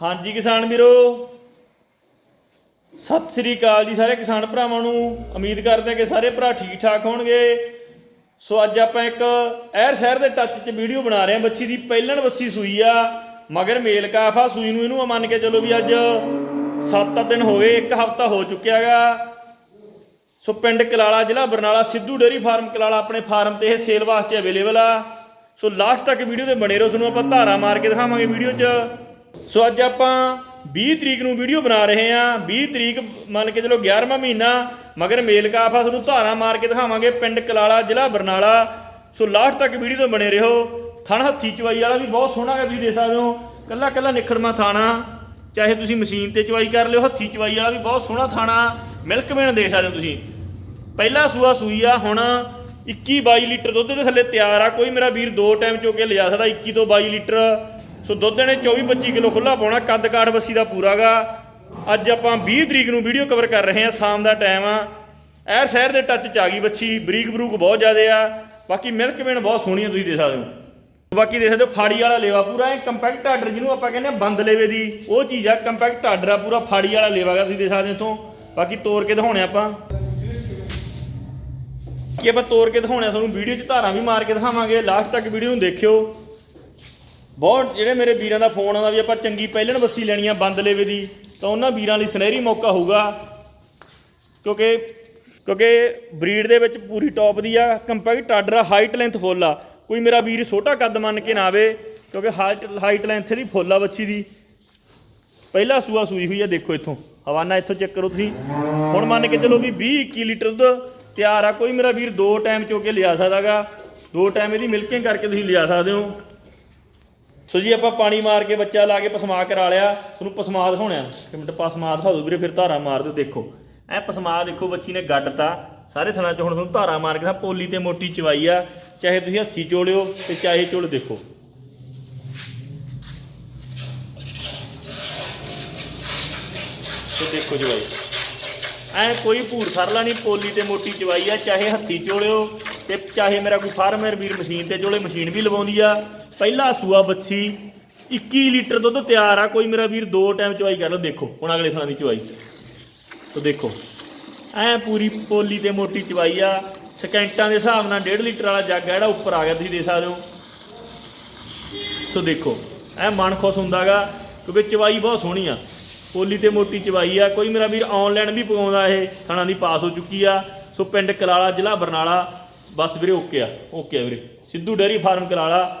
ਹਾਂਜੀ ਕਿਸਾਨ ਵੀਰੋ। ਸਤਿ ਸ੍ਰੀ ਅਕਾਲ ਜੀ ਸਾਰੇ ਕਿਸਾਨ ਭਰਾਵਾਂ ਨੂੰ। ਉਮੀਦ ਕਰਦੇ ਹਾਂ ਕਿ ਸਾਰੇ ਭਰਾ ਠੀਕ ਠਾਕ ਹੋਣਗੇ। ਸੋ ਅੱਜ ਆਪਾਂ ਇੱਕ ਐਰ ਸ਼ਹਿਰ ਦੇ ਟੱਚ 'ਚ ਵੀਡੀਓ ਬਣਾ ਰਹੇ ਹਾਂ। ਬੱਚੀ ਦੀ ਪਹਿਲਣ ਬੱਸੀ ਸੂਈ ਆ, ਮਗਰ ਮੇਲ ਕਾਫ ਆ ਸੂਈ ਨੂੰ ਇਹਨੂੰ ਮੰਨ ਕੇ ਚਲੋ ਵੀ ਅੱਜ 7 ਦਿਨ ਹੋ ਗਏ, ਇੱਕ ਹਫਤਾ ਹੋ ਚੁੱਕਿਆਗਾ ਸੋ ਪਿੰਡ ਕਲਾਲਾ ਜ਼ਿਲ੍ਹਾ ਬਰਨਾਲਾ ਸਿੱਧੂ ਡੇਰੀ ਫਾਰਮ ਕਲਾਲਾ ਆਪਣੇ ਫਾਰਮ ਤੇ ਇਹ ਸੇਲ ਵਾਸਤੇ ਅਵੇਲੇਬਲ ਆ। ਸੋ ਲਾਸਟ ਤੱਕ ਵੀਡੀਓ ਤੇ ਬਣੇ ਰਹੋ, ਤੁਹਾਨੂੰ ਆਪਾਂ ਧਾਰਾ ਮਾਰ ਕੇ ਦਿਖਾਵਾਂਗੇ ਵੀਡੀਓ 'ਚ। ਸੋ ਅੱਜ ਆਪਾਂ 20 ਤਰੀਕ ਨੂੰ ਵੀਡੀਓ ਬਣਾ ਰਹੇ ਆ 20 ਤਰੀਕ ਮੰਨ ਕੇ ਚਲੋ 11ਵਾਂ ਮਹੀਨਾ, ਮਗਰ ਮੇਲ ਕਾਫ ਆ ਤੁਹਾਨੂੰ ਧਾਰਾ ਮਾਰ ਕੇ ਦਿਖਾਵਾਂਗੇ ਪਿੰਡ ਕਲਾਲਾ, ਜ਼ਿਲ੍ਹਾ ਬਰਨਾਲਾ। ਸੋ ਲਾਸਟ ਤੱਕ ਵੀਡੀਓ ਤੇ ਬਣੇ ਰਹੋ। ਥਣ ਹੱਥੀ ਚਵਾਈ ਵਾਲਾ ਵੀ ਬਹੁਤ ਸੋਹਣਾ ਹੈ ਤੁਸੀਂ ਦੇਖ ਸਕਦੇ ਹੋ। ਕੱਲਾ ਕੱਲਾ ਨਿਖੜਮਾ ਥਾਣਾ। ਚਾਹੇ ਤੁਸੀਂ ਮਸ਼ੀਨ ਤੇ ਚਵਾਈ ਕਰ ਲਿਓ, ਹੱਥੀ ਚਵਾਈ ਵਾਲਾ ਵੀ ਬਹੁਤ ਸੋਹਣਾ ਥਾਣਾ। ਮਿਲਕ ਮੇਨ ਦੇਖ ਸਕਦੇ ਹੋ ਤੁਸੀਂ। ਪਹਿਲਾ ਸੂਆ ਸੂਈ ਆ, ਹੁਣ 21 22 ਲੀਟਰ ਦੁੱਧ ਦੇ ਥੱਲੇ ਤਿਆਰ ਆ। ਕੋਈ ਮੇਰਾ ਵੀਰ ਦੋ ਟਾਈਮ ਚੋ ਕੇ ਲਿਜਾ ਸਕਦਾ 21 ਤੋਂ 22 ਲੀਟਰ। ਸੋ ਦੁੱਧ ਇਹਨੇ 24 25 ਕਿਲੋ ਖੁੱਲਾ ਪਾਉਣਾ, ਕੱਦ ਕਾਠ ਬੱਸੀ ਦਾ ਪੂਰਾਗਾ। ਅੱਜ ਆਪਾਂ 20 ਤਰੀਕ ਨੂੰ ਵੀਡੀਓ ਕਵਰ ਕਰ ਰਹੇ ਹਾਂ, ਸ਼ਾਮ ਦਾ ਟਾਈਮ ਆ। ਐਰ ਸ਼ਹਿਰ ਦੇ ਟੱਚ ਚ ਆ ਗਈ ਬੱਚੀ ਬਰੀਕ ਬਰੂਕ ਬਹੁਤ ਜ਼ਿਆਦੇ ਆ। ਬਾਕੀ ਮਿਲਕ ਮੇਨ ਬਹੁਤ ਸੋਹਣੀ ਆ ਤੁਸੀਂ ਦੇਖ ਸਕਦੇ ਹੋ। ਬਾਕੀ ਦੇਖ ਸਕਦੇ ਹੋ, ਫਾੜੀ ਵਾਲਾ ਲੇਵਾ ਪੂਰਾ, ਇਹ ਕੰਪੈਕਟ ਆਰਡਰ ਜਿਹਨੂੰ ਆਪਾਂ ਕਹਿੰਦੇ ਆ ਬੰਦ ਲੇਵੇ ਦੀ, ਉਹ ਚੀਜ਼ ਆ ਕੰਪੈਕਟ ਆਰਡਰ ਆ ਪੂਰਾ, ਫਾੜੀ ਵਾਲਾ ਲੇਵਾ ਗਾ ਤੁਸੀਂ ਦੇਖ ਸਕਦੇ ਹੋ ਇੱਥੋਂ। ਬਾਕੀ ਤੋੜ ਕੇ ਦਿਖਾਉਣੇ ਆਪਾਂ। ਕਿ ਆਪਾਂ ਤੋੜ ਕੇ ਦਿਖਾਉਣੇ ਆ, ਤੁਹਾਨੂੰ ਵੀਡੀਓ 'ਚ ਧਾਰਾਂ ਵੀ ਮਾਰ ਕੇ ਦਿਖਾਵਾਂਗੇ ਲਾਸਟ ਤੱਕ ਵੀਡੀਓ ਨੂੰ ਦੇਖਿਓ। ਬਹੁਤ ਜਿਹੜੇ ਮੇਰੇ ਵੀਰਾਂ ਦਾ ਫੋਨ ਆਉਂਦਾ ਵੀ ਆਪਾਂ ਚੰਗੀ ਪਹਿਲਣ ਬੱਸੀ ਲੈਣੀ ਆ ਬੰਦ ਲੇਵੇ ਦੀ, ਤਾਂ ਉਹਨਾਂ ਵੀਰਾਂ ਲਈ ਸੁਨਹਿਰੀ ਮੌਕਾ ਹੋਊਗਾ। ਕਿਉਂਕਿ ਕਿਉਂਕਿ ਬਰੀਡ ਦੇ ਵਿੱਚ ਪੂਰੀ ਟੌਪ ਦੀ ਆ ਕੰਪੈਕਟ ਆਰਡਰ ਆ ਹਾਈਟ ਲੈਂਥ ਫੁੱਲ ਆ। ਕੋਈ ਮੇਰਾ ਵੀਰ ਛੋਟਾ ਕੱਦ ਮੰਨ ਕੇ ਨਾ ਆਵੇ, ਕਿਉਂਕਿ ਹਾਈਟ ਹਾਈਟ ਲੈਂਥ ਦੀ ਫੁੱਲ ਆ ਬੱਚੀ ਦੀ। ਪਹਿਲਾ ਸੂਆ ਸੂਈ ਹੋਈ ਆ, ਦੇਖੋ ਇੱਥੋਂ। ਹਵਾਨਾ ਇੱਥੋਂ ਚੈੱਕ ਕਰੋ ਤੁਸੀਂ। ਹੁਣ ਮੰਨ ਕੇ ਚਲੋ ਵੀ 20 21 ਲੀਟਰ ਦੁੱਧ ਤਿਆਰ ਆ। ਕੋਈ ਮੇਰਾ ਵੀਰ ਦੋ ਟਾਈਮ ਚੋ ਕੇ ਲਿਆ ਸਕਦਾਗਾ। ਦੋ ਟਾਈਮ ਇਹਦੀ ਮਿਲਕਿੰਗ ਕਰਕੇ ਤੁਸੀਂ ਲਿਆ ਸਕਦੇ ਹੋ। ਸੋ ਜੀ ਆਪਾਂ ਪਾਣੀ ਮਾਰ ਕੇ ਬੱਚਾ ਲਾ ਕੇ ਪਸਮਾ ਕਰਾ ਲਿਆ ਤੁਹਾਨੂੰ ਪਸਮਾ ਦਿਖਾਉਣਾ ਇੱਕ ਮਿੰਟ ਪਸਮਾ ਦਿਖਾ ਦਿਓ ਵੀਰੇ ਫਿਰ ਧਾਰਾ ਮਾਰ ਦਿਓ ਦੇਖੋ। ਐ ਪਸਮਾ ਦੇਖੋ ਬੱਚੀ ਨੇ ਗੱਡਤਾ ਸਾਰੇ ਥਣਾ ਚ ਹੁਣ ਤੁਹਾਨੂੰ ਧਾਰਾ ਮਾਰ ਕੇ ਦਿਖਾ, ਪੋਲੀ ਤੇ ਮੋਟੀ ਚਵਾਈ ਆ। ਚਾਹੇ ਤੁਸੀਂ ਹੱਸੀ ਚੋਲਿਓ ਤੇ ਚਾਹੇ ਚੋਲ ਦੇਖੋ। ਤੇ ਦੇਖੋ ਜਵਾਈ ਐ ਕੋਈ ਭੂਰ ਸਰਲਾ ਨਹੀਂ ਪੋਲੀ ਤੇ ਮੋਟੀ ਚਵਾਈ ਆ ਚਾਹੇ ਹੱਥੀ ਚੋਲਿਓ ਤੇ ਚਾਹੇ ਮੇਰਾ ਕੋਈ ਫਾਰਮਰ ਵੀਰ ਮਸ਼ੀਨ ਤੇ ਚੋਲੇ ਮਸ਼ੀਨ ਵੀ ਲਵਾਉਂਦੀ ਆ। ਪਹਿਲਾ ਸੂਆ ਬੱਛੀ 21 ਲੀਟਰ ਦੁੱਧ ਤਿਆਰ ਆ। ਕੋਈ ਮੇਰਾ ਵੀਰ ਦੋ ਟਾਈਮ ਚਵਾਈ ਕਰ ਲਓ, ਦੇਖੋ। ਹੁਣ ਅਗਲੇ ਥਾਂ ਦੀ ਚਵਾਈ ਤੋ ਦੇਖੋ, ਐ ਪੂਰੀ ਪੋਲੀ ਤੇ ਮੋਟੀ ਚਵਾਈ ਆ। ਸਕਿੰਟਾਂ ਦੇ ਹਿਸਾਬ ਨਾਲ 1.5 ਲੀਟਰ ਵਾਲਾ ਜੱਗ ਆ, ਜਿਹੜਾ ਉੱਪਰ ਆ ਗਿਆ, ਤੁਸੀਂ ਦੇ ਸਕਦੇ ਹੋ। ਸੋ ਦੇਖੋ, ਐ ਮਨ ਖੁਸ਼ ਹੁੰਦਾਗਾ, ਕਿਉਂਕਿ ਚਵਾਈ ਬਹੁਤ ਸੋਹਣੀ ਆ। ਪੋਲੀ ਤੇ ਮੋਟੀ ਚਵਾਈ ਆ। ਕੋਈ ਮੇਰਾ ਵੀਰ ਆਨਲਾਈਨ ਵੀ ਪਕਾਉਂਦਾ ਇਹ, ਥਾਣਾ ਦੀ ਪਾਸ ਹੋ ਚੁੱਕੀ ਆ। ਸੋ ਪਿੰਡ ਕਲਾਲਾ ਜ਼ਿਲ੍ਹਾ ਬਰਨਾਲਾ, ਬਸ ਵੀਰੇ ਓਕੇ ਆ ਓਕੇ ਆ ਵੀਰੇ। Sidhu dairy farm Kalala